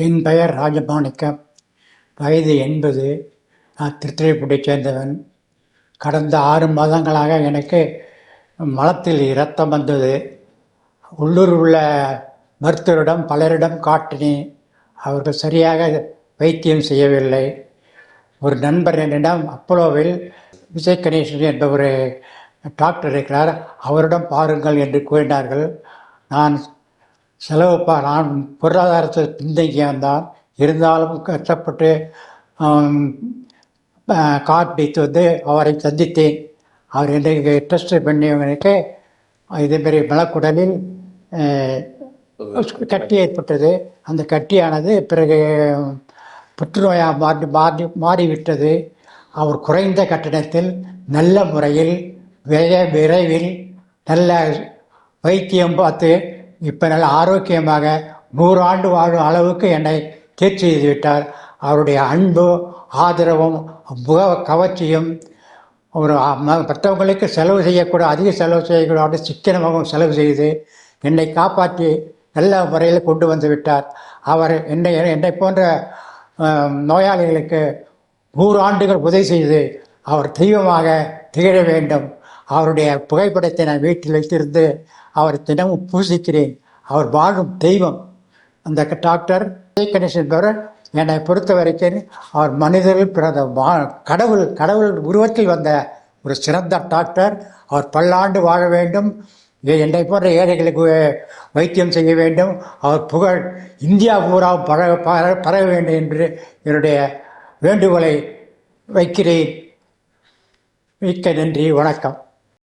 என் பெயர் ராஜமாணிக்கம் வயது எண்பது. நான் திருத்துறைப்பூண்டைச் சேர்ந்தவன். கடந்த ஆறு மாதங்களாக எனக்கு மலத்தில் இரத்தம் வந்தது. உள்ளூர் உள்ள மருத்துவரிடம் பலரிடம் காட்டினேன். அவர்கள் சரியாக வைத்தியம் செய்யவில்லை. ஒரு நண்பர் என்னிடம் அப்போலோவில் விஜய் கணேசன் என்ற ஒரு டாக்டர் இருக்கிறார். அவரிடம் பாருங்கள் என்று கூறினார்கள். நான் செலவுப்பா. நான் பொருளாதாரத்தில் பின்தங்கியவன் தான் இருந்தாலும் கஷ்டப்பட்டு கார்டு வந்து அவரை சந்தித்தேன். அவர் எனக்கு டெஸ்ட் பண்ணியவனுக்கு இதேமாரி மலக்குடலில் கட்டி ஏற்பட்டது. அந்த கட்டியானது பிறகு புற்றுநோயாக மாறி மாறி மாறிவிட்டது. அவர் குறைந்த கட்டணத்தில் நல்ல முறையில் விரை விரைவில் நல்ல வைத்தியம் பார்த்து இப்போ நல்ல ஆரோக்கியமாக நூறு ஆண்டு வாழும் அளவுக்கு என்னை தேர்ச்சி செய்து விட்டார் அவருடைய அன்பு ஆதரவும் முக கவர்ச்சியும் ஒரு ம- மற்றவங்களுக்கு செலவு செய்யக்கூட அதிக செலவு செய்யக்கூடாது சிக்கனமாகவும் செலவு செய்து என்னை காப்பாற்றி நல்ல முறையில் கொண்டு வந்து விட்டார். அவர் என்னை என்னை போன்ற நோயாளிகளுக்கு நூறு ஆண்டுகள் உதவி செய்து அவர் தெய்வமாக திகழ வேண்டும். அவருடைய புகைப்படத்தை நான் வீட்டில் வைத்திருந்து அவர் தினமும் பூசிக்கிறேன் அவர் வாழும் தெய்வம். அந்த டாக்டர் கணேசன் என்பவர் என்னை பொறுத்த வரைக்கும் அவர் மனிதர்கள் பிறந்த வா- கடவுள் கடவுள் உருவத்தில் வந்த ஒரு சிறந்த டாக்டர். அவர் பல்லாண்டு வாழ வேண்டும். என்னை போன்ற ஏழைகளுக்கு வைத்தியம் செய்ய வேண்டும். அவர் புகழ் இந்தியா பூரா பர பர பரவ வேண்டும் என்று என்னுடைய வேண்டுகோளை வைக்கிறேன். மிக்க நன்றி. வணக்கம்.